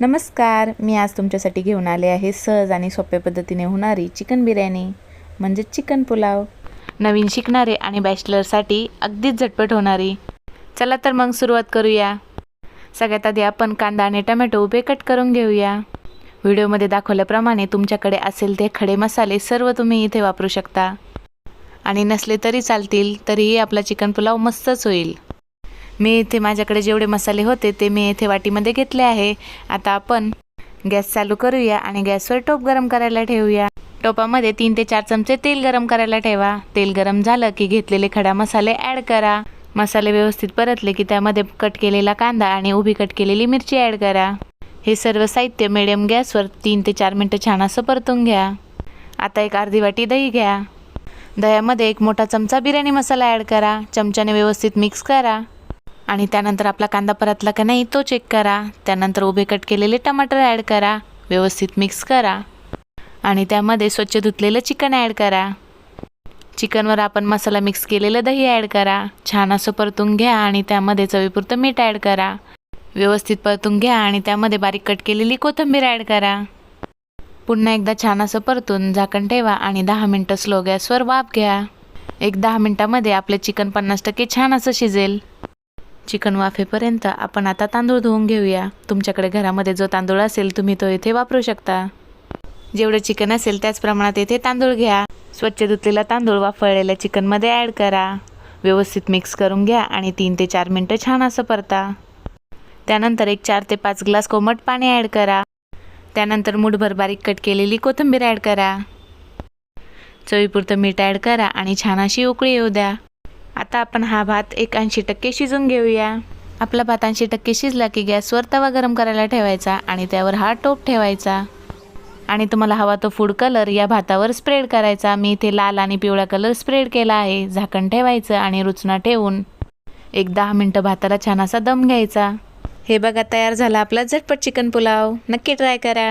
नमस्कार मी आज तुमच्यासाठी घेऊन आले आहे सहज आणि सोप्या पद्धतीने होणारी चिकन बिर्याणी म्हणजे चिकन पुलाव. नवीन शिकणारे आणि बॅचलरसाठी अगदीच झटपट होणारी. चला तर मग सुरुवात करूया. सगळ्यात आधी आपण कांदा आणि टमॅटो उभे कट करून घेऊया. व्हिडिओमध्ये दाखवल्याप्रमाणे तुमच्याकडे असेल ते खडे मसाले सर्व तुम्ही इथे वापरू शकता. आणि नसले तरी चालतील तरीही आपला चिकन पुलाव मस्तच होईल. मी इथे माझ्याकडे जेवढे मसाले होते ते मी इथे वाटीमध्ये घेतले आहे. आता आपण गॅस चालू करूया आणि गॅसवर टोप गरम करायला ठेवूया. टोपामध्ये तीन ते चार चमचे तेल गरम करायला ठेवा. तेल गरम झालं की घेतलेले खडा मसाले ॲड करा. मसाले व्यवस्थित परतले की त्यामध्ये कट केलेला कांदा आणि उभी कट केलेली मिरची ॲड करा. हे सर्व साहित्य मिडियम गॅसवर तीन ते चार मिनटं छान असं परतून घ्या. आता एक अर्धी वाटी दही घ्या. दह्यामध्ये एक मोठा चमचा बिर्याणी मसाला ॲड करा. चमच्याने व्यवस्थित मिक्स करा. आणि त्यानंतर आपला कांदा परतला का नाही तो चेक करा. त्यानंतर उभे कट केलेले टमाटर ॲड करा. व्यवस्थित मिक्स करा. आणि त्यामध्ये स्वच्छ धुतलेलं चिकन ॲड करा. चिकनवर आपण मसाला मिक्स केलेलं दही ॲड करा. छान असं परतून घ्या आणि त्यामध्ये चवीपुरतं मीठ ॲड करा. व्यवस्थित परतून घ्या आणि त्यामध्ये बारीक कट केलेली कोथिंबीर ॲड करा. पुन्हा एकदा छान असं परतून झाकण ठेवा आणि दहा मिनटं स्लो गॅसवर वाफ घ्या. एक दहा मिनटामध्ये आपलं चिकन पन्नास टक्के छान असं शिजेल. चिकन वाफेपर्यंत आपण आता तांदूळ धुवून घेऊया. तुमच्याकडे घरामध्ये जो तांदूळ असेल तुम्ही तो इथे वापरू शकता. जेवढं चिकन असेल त्याच प्रमाणात येथे तांदूळ घ्या. स्वच्छ धुतलेला तांदूळ वाफळलेल्या चिकनमध्ये ॲड करा. व्यवस्थित मिक्स करून घ्या आणि तीन ते चार मिनटं छान असं परता. त्यानंतर एक चार ते पाच ग्लास कोमट पाणी ॲड करा. त्यानंतर मुठभर बारीक कट केलेली कोथिंबीर ॲड करा. चवीपुरतं मीठ ॲड करा आणि छान अशी उकळी येऊ द्या. आता आपण हा भात एक ऐंशी टक्के शिजून घेऊया. आपला भात ऐंशी टक्के शिजला की गॅसवर तवा गरम करायला ठेवायचा आणि त्यावर हा टोप ठेवायचा. आणि तुम्हाला हवा तो फूड कलर या भातावर स्प्रेड करायचा. मी इथे लाल आणि पिवळा कलर स्प्रेड केला आहे. झाकण ठेवायचं आणि रुचना ठेवून एक दहा मिनटं भाताला छान असा दम घ्यायचा. हे बघा तयार झाला आपला झटपट चिकन पुलाव. नक्की ट्राय करा.